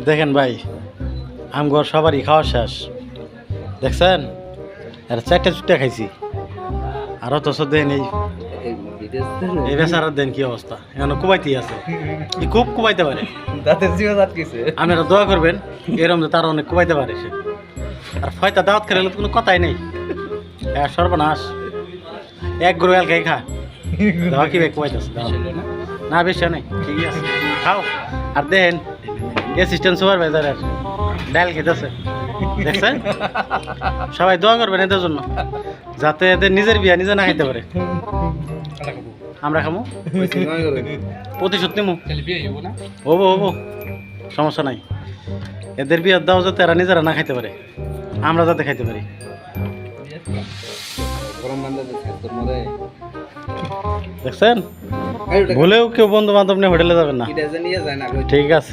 দেখেন ভাই আম আমগর সবারই খাওয়া শেষ। দেখছেন? আর চারটা চুটটা খাইছি। আরও তো সব দেন এই এই বেচারার দেন কি অবস্থা? এখন কুবাইতেই আছে। ই খুব কুবাইতে পারে। দাঁতের জিও আটকেছে আপনারা দোয়া করবেন এরম যে তারা অনেক কুবাইতে পারে সে। আর ফয়তা দাওয়াত করে কোনো কথাই নেই। হ্যাঁ সর্বনাশ। এক গরু এল খাই খা। দাওয়া কি ভাই কুবাইতেছে? দাও। না। বেশি নেই। ঠিক আছে। খাও। আর দেন। অ্যাসিস্ট্যান্ট সুপারভাইজারের ডাল খেতেছে। দেখছেন? সবাই দোয়া করবেন এদের জন্য। যাতে এদের নিজের বিয়া নিজে না খাইতে পারে। আমরা খামো? প্রতিশোধ নিমু। হব হব সমস্যা নাই। এদের বিয়ার দাও যাতে এরা নিজেরা না খাইতে পারে। আমরা যাতে খাইতে পারি। দেখছেন? ভুলেও কেউ বন্ধু বান্ধব নিয়ে হোটেলে যাবেন না। ঠিক আছে।